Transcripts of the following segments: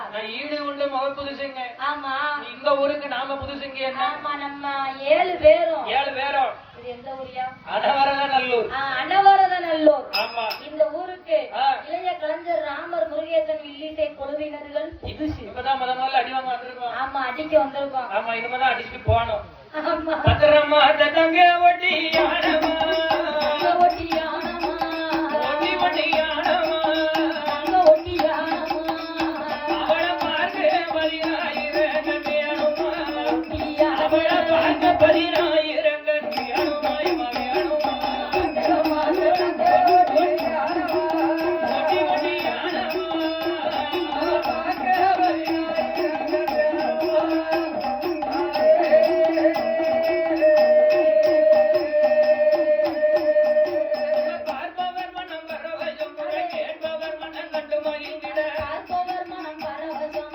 முக புதுசுங்க. ஆமா. இந்த ஊருக்கு நாம புதுசுங்க ஆமா நம்ம ஏழு பேரும். ஏழு பேரும். இது எந்த ஊரியா? அதவரதான் நல்லூர் ஆ, அன்னவரத நல்லூர் ஆமா. இந்த ஊருக்கு. இளைய கலைஞர் ராமர் முருகேசன் வில்லிசை குழுவினர்கள் புதுசு இப்பதான் முத முதல்ல அடி வாங்க வந்திருக்கோம். ஆமா அடிக்க வந்திருக்கோம். ஆமா இனிமேதான் அடிச்சுட்டு போனோம் ஆமா. பத்திரமா தங்க ஒட்டி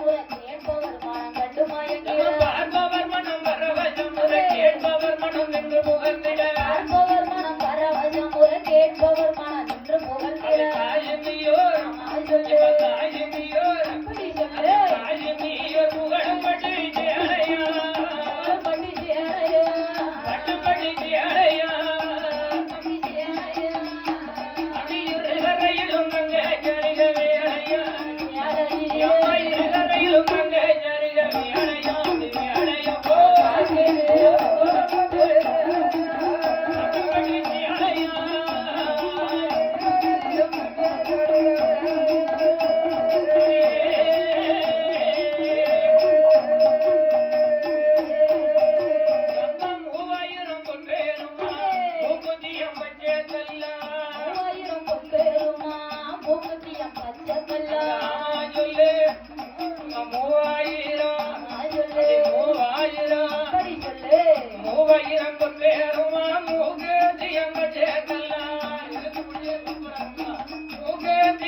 Gracias.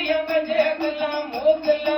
يہ بجے گلا مو گلا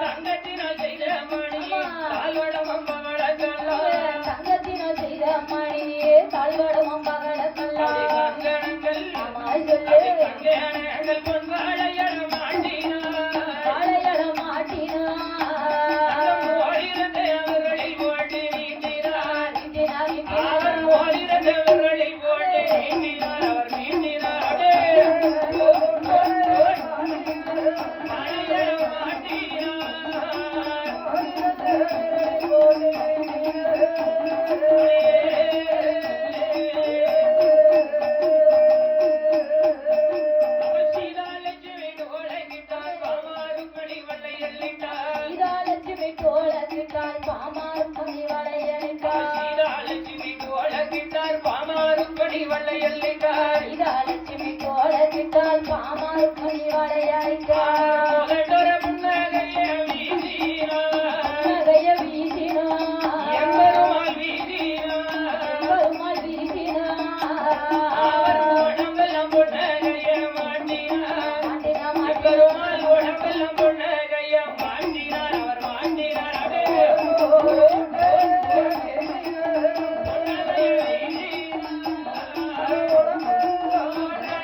தங்கத்தினால் செய்த மணியே தாழ்வடமம் பகலக்கல்லா. தங்கத்தினால் செய்த மணியே தாழ்வடமம். ஆமாய் சொல்லு. வாழையட பாமாரும் பணி வளையணித்தார். நகைய